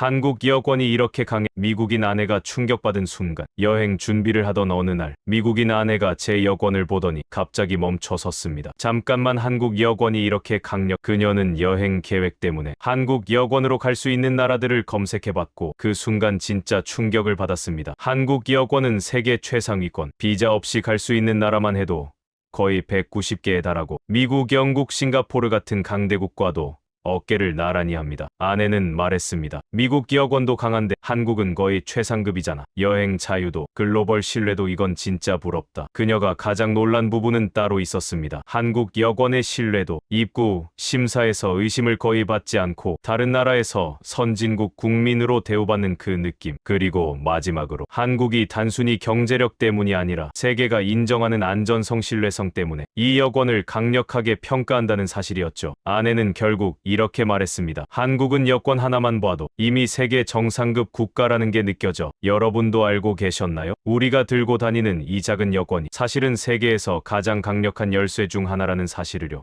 한국 여권이 이렇게 강해 미국인 아내가 충격받은 순간 여행 준비를 하던 어느 날 미국인 아내가 제 여권을 보더니 갑자기 멈춰 섰습니다. 잠깐만 한국 여권이 이렇게 강력 그녀는 여행 계획 때문에 한국 여권으로 갈 수 있는 나라들을 검색해봤고 그 순간 진짜 충격을 받았습니다. 한국 여권은 세계 최상위권 비자 없이 갈 수 있는 나라만 해도 거의 190개에 달하고 미국, 영국, 싱가포르 같은 강대국과도 어깨를 나란히 합니다. 아내는 말했습니다. 미국 여권도 강한데 한국은 거의 최상급이잖아. 여행 자유도 글로벌 신뢰도 이건 진짜 부럽다. 그녀가 가장 놀란 부분은 따로 있었습니다. 한국 여권의 신뢰도 입구 심사에서 의심을 거의 받지 않고 다른 나라에서 선진국 국민으로 대우받는 그 느낌. 그리고 마지막으로 한국이 단순히 경제력 때문이 아니라 세계가 인정하는 안전성 신뢰성 때문에 이 여권을 강력하게 평가한다는 사실이었죠. 아내는 결국 이렇게 말했습니다. 한국은 여권 하나만 봐도 이미 세계 정상급 국가라는 게 느껴져. 여러분도 알고 계셨나요? 우리가 들고 다니는 이 작은 여권이 사실은 세계에서 가장 강력한 열쇠 중 하나라는 사실을요.